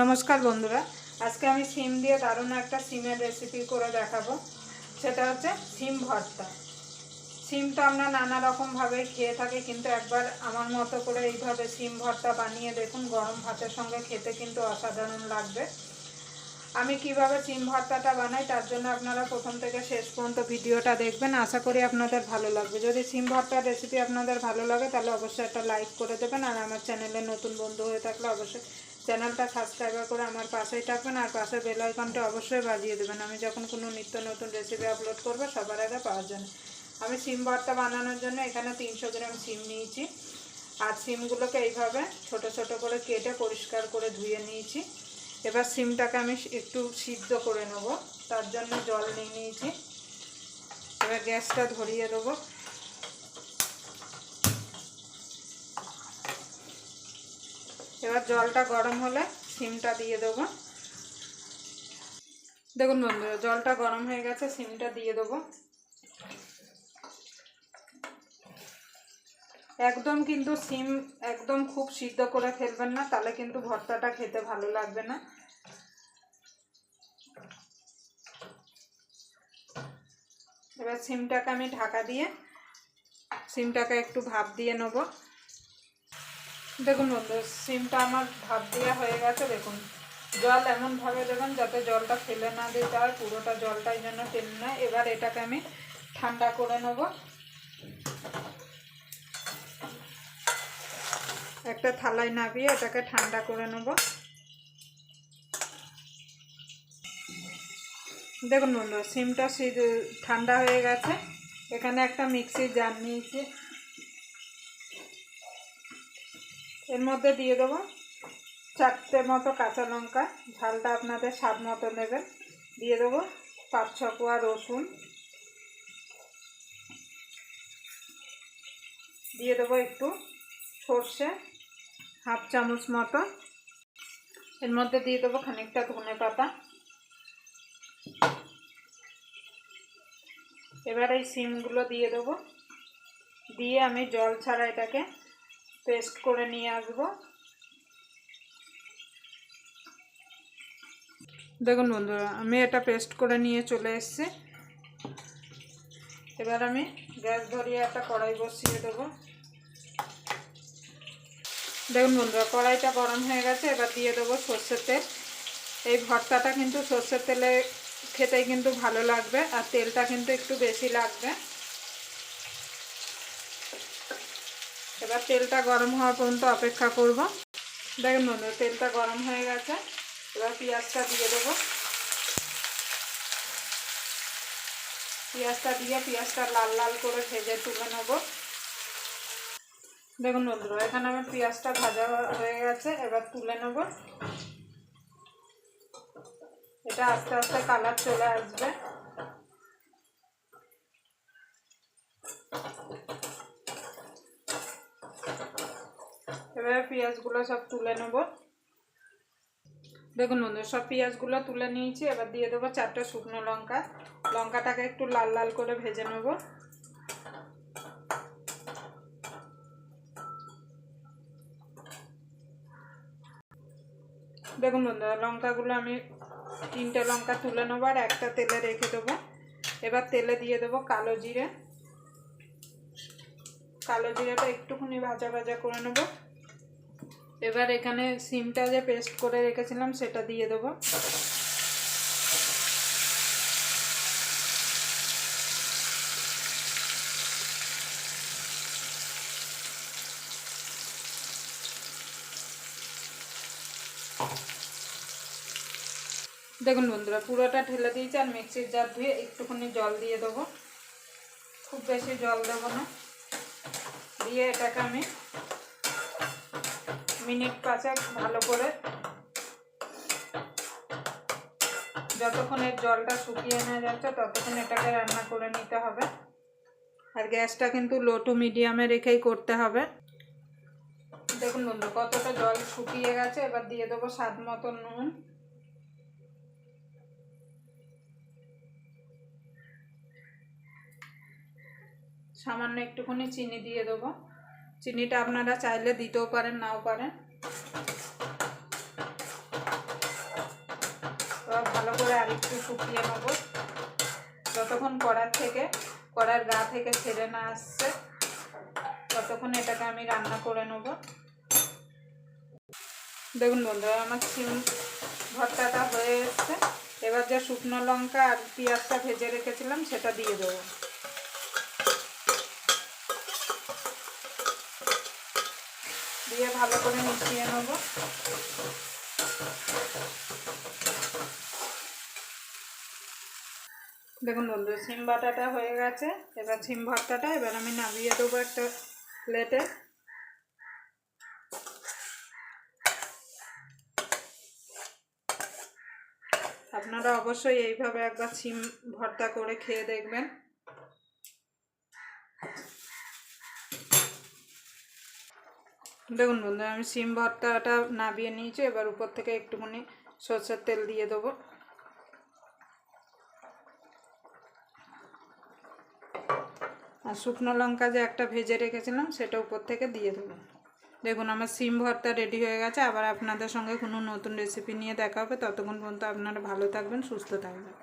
নমস্কার বন্ধুরা, আজকে আমি সিম দিয়ে দারুণ একটা সিমের রেসিপি করে দেখাবো। সেটা হচ্ছে সিম ভর্তা। সিম তো আমরা নানা রকমভাবে খেয়ে থাকি, কিন্তু একবার আমার মতো করে এইভাবে সিম ভর্তা বানিয়ে দেখুন, গরম ভাতের সঙ্গে খেতে কিন্তু অসাধারণ লাগবে। আমি কীভাবে সিম ভর্তাটা বানাই তার জন্য আপনারা প্রথম থেকে শেষ পর্যন্ত ভিডিওটা দেখবেন। আশা করি আপনাদের ভালো লাগবে। যদি সিম ভর্তার রেসিপি আপনাদের ভালো লাগে, তাহলে অবশ্যই একটা লাইক করে দেবেন, আর আমার চ্যানেলে নতুন বন্ধু হয়ে থাকলে অবশ্যই চ্যানেলটা সাবস্ক্রাইব করে আমার পাশেই থাকবেন আর পাশে বেল আইকনটা অবশ্যই বাজিয়ে দেবেন। আমি যখন কোনো নিত্য নতুন রেসিপি আপলোড করব সবার আগে পাওয়ার জন্য। আমি সিম ভর্তা বানানোর জন্য এখানে তিনশো গ্রাম সিম নিয়েছি। আর সিমগুলোকে এইভাবে ছোট ছোট করে কেটে পরিষ্কার করে ধুয়ে নিয়েছি। এবার সিমটাকে আমি একটু সিদ্ধ করে নেব। তার জন্য জল নিয়ে নিয়েছি। এবার গ্যাসটা ধরিয়ে দেবো। এবার জলটা গরম হলে সিমটা দিয়ে দেবো। দেখুন বন্ধুরা, জলটা গরম হয়ে গেছে, সিমটা দিয়ে দেবো। একদম কিন্তু সিম একদম খুব সিদ্ধ করে ফেলবেন না, তাহলে কিন্তু ভর্তাটা খেতে ভালো লাগবে না। এবার সিমটাকে আমি ঢাকা দিয়ে, সিমটাকে একটু ভাপ দিয়ে নেব। দেখুন বন্ধু, সিমটা আমার ভাপ দেওয়া হয়ে গেছে, দেখুন। জল এমনভাবে দেবেন যাতে জলটা ফেলে না দিতে হয় পুরোটা জলটাই যেন ফেলে না এবার এটাকে আমি ঠান্ডা করে নেব। একটা থালায় নাবিয়ে এটাকে ঠান্ডা করে নেব। দেখুন বন্ধু, সিমটা ঠান্ডা হয়ে গেছে। এখানে একটা মিক্সির জার নিয়েছি। এর মধ্যে দিয়ে দেবো চারটে মতো কাঁচা লঙ্কা। ঝালটা আপনাদের স্বাদ মতো নেবেন। দিয়ে দেবো পাঁচ ছ কোয়া রসুন। দিয়ে দেবো একটু সর্ষে হাফ চামচ মতো। এর মধ্যে দিয়ে দেবো খানিকটা ধনে পাতা। এবার এই সিমগুলো দিয়ে দেবো। দিয়ে আমি জল ছাড়া এটাকে পেস্ট করে নিয়ে আসব। দেখুন বন্ধুরা, আমি এটা পেস্ট করে নিয়ে চলে এসেছি। এবার আমি গ্যাস ধরিয়ে একটা কড়াই বসিয়ে দেবো। দেখুন বন্ধুরা, কড়াইটা গরম হয়ে গেছে, এবার দিয়ে দেবো সর্ষের তেল। এই ভর্তাটা কিন্তু সর্ষের তেলে খেতে কিন্তু ভালো লাগবে, আর তেলটা কিন্তু একটু বেশি লাগবে। এবার তেলটা গরম হওয়া পর্যন্ত অপেক্ষা করব। দেখুন বন্ধুরা, তেলটা গরম হয়ে গেছে। এবার পেঁয়াজটা দিয়ে দেবো। পেঁয়াজটা দিয়ে পেঁয়াজটা লাল লাল করে ভেজে তুলে নেব। দেখুন বন্ধুরা, এখানে আমার পেঁয়াজটা ভাজা হয়ে গেছে। এবার তুলে নেব। এটা আস্তে আস্তে কালার চলে আসবে। এবারে পেঁয়াজগুলো সব তুলে নেব। দেখুন বন্ধু, সব পেঁয়াজগুলো তুলে নিয়েছি। এবার দিয়ে দেবো চারটে শুকনো লঙ্কা। লঙ্কাটাকে একটু লাল লাল করে ভেজে নেব। দেখুন বন্ধুরা লঙ্কাগুলো আমি তিনটে লঙ্কা তুলে নেব আর একটা তেলে রেখে দেবো। এবার তেলে দিয়ে দেবো কালো জিরে। কালো জিরেটা একটুখানি ভাজা ভাজা করে নেব। এবার এখানে সিমটা যে পেস্ট করে রেখেছিলাম, সেটা দিয়ে দেবো। দেখুন বন্ধুরা, পুরোটা ঢেলে দিয়েছি আর মিক্সির জার ধুয়ে একটুখানি জল দিয়ে দেবো। খুব বেশি জল দেবো না। দিয়ে এটাকে আমি মিনিট পাঁচেক ভালো করে। যতক্ষণ এর জলটা শুকিয়ে না যাচ্ছে, ততক্ষণ এটাকে রান্না করে নিতে হবে। আর গ্যাসটা কিন্তু লো টু মিডিয়ামে রেখেই করতে হবে। দেখুন বন্ধু, কতটা জল শুকিয়ে গেছে, এবার দিয়ে দেবো স্বাদ মতো নুন। সামান্য একটুখানি চিনি দিয়ে দেবো। চিনিটা আপনারা চাইলে দিতেও পারেন, নাও পারেন। আর একটু শুকিয়ে নেব। যতক্ষণ কড়ার থেকে, কড়ার গা থেকে ছেড়ে না আসছে, ততক্ষণ এটাকে আমি রান্না করে নেব। দেখুন বন্ধুরা, আমার সিম ভর্তাটা হয়ে এসছে। এবার যা শুকনো লঙ্কা আর পেঁয়াজটা ভেজে রেখেছিলাম, সেটা দিয়ে দেবো। দিয়ে ভালো করে মিশিয়ে নেব। দেখুন বন্ধু, সিম বাটাটা হয়ে গেছে। এবার সিম ভর্তাটা এবার আমি নামিয়ে দেবো একটা প্লেটে আপনারা অবশ্যই এইভাবে একবার সিম ভর্তা করে খেয়ে দেখবেন। দেখুন বন্ধু আমি সিম ভর্তাটা নাবিয়ে নিয়েছি, এবার উপর থেকে একটুখানি সর্ষের তেল দিয়ে দেবো। আর শুকনো লঙ্কা যে একটা ভেজে রেখেছিলাম, সেটা উপর থেকে দিয়ে দেবো। দেখুন, আমার সিম ভর্তা রেডি হয়ে গেছে, আবার আপনাদের সঙ্গে কোনো নতুন রেসিপি নিয়ে দেখা হবে। ততক্ষণ পর্যন্ত আপনারা ভালো থাকবেন, সুস্থ থাকবেন।